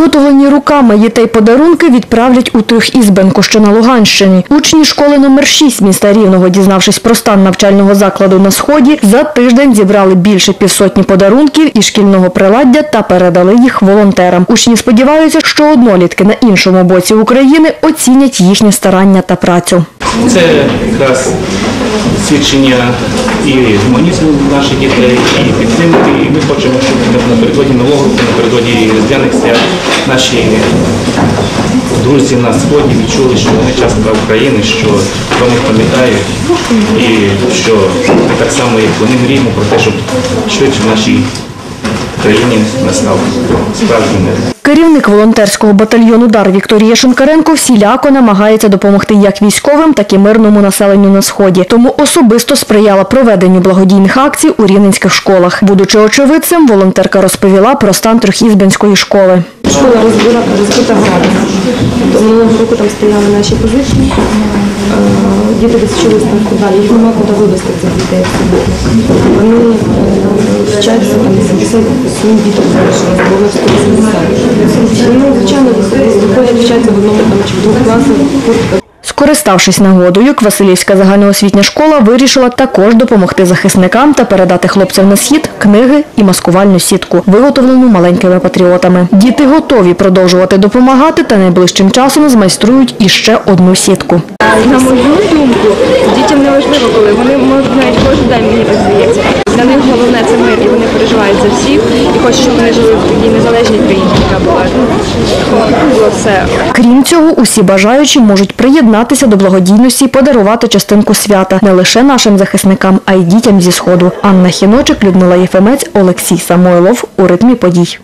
Виготовлені руками дітей подарунки відправлять у Трьохізбенку, що на Луганщині. Учні школи номер 6 міста Рівного, дізнавшись про стан навчального закладу на сході, за тиждень зібрали більше півсотні подарунків і шкільного приладдя та передали їх волонтерам. Учні сподіваються, що однолітки на іншому боці України оцінять їхнє старання та працю. Це якраз свідчення і гуманізму наших дітей, і підтримки. І ми хочемо, напередодні нового року, напередодні різдвяних свят наші друзі на сході відчули, що вони частина України, що про них пам'ятають, і що ми так само, як вони мріємо про те, щоб швидше в країні настав справжній мир. Керівник волонтерського батальйону «Дар» Вікторія Шинкаренко всіляко намагається допомогти як військовим, так і мирному населенню на сході. Тому особисто сприяла проведенню благодійних акцій у рівненських школах. Будучи очевидцем, волонтерка розповіла про стан Трьохізбенської школи. Школа розбита, розбита градом. Минулого року там стояли наші позиції. Е, Діти височили ставку далі, їх нема куди вивезти цих дітей. Вони вчаться, там 77 діток залишилось, було 180. Вони, звичайно, виходять вчаться в одному там, чи в двох класах, Скориставшись нагодою, Квасилівська загальноосвітня школа вирішила також допомогти захисникам та передати хлопцям на схід книги і маскувальну сітку, виготовлену маленькими патріотами. Діти готові продовжувати допомагати та найближчим часом змайструють іще одну сітку. На мою думку, дітям не важливо, коли вони можуть навіть кожен день мені так здається. Для них головне це мир, і вони переживають за хочуть, щоб вони жили в такій незалежній країні, яка була. Все. Крім цього, усі бажаючі можуть приєднатися до благодійності і подарувати частинку свята не лише нашим захисникам, а й дітям зі сходу. Анна Хіночик, Людмила Єфемець, Олексій Самойлов у ритмі подій.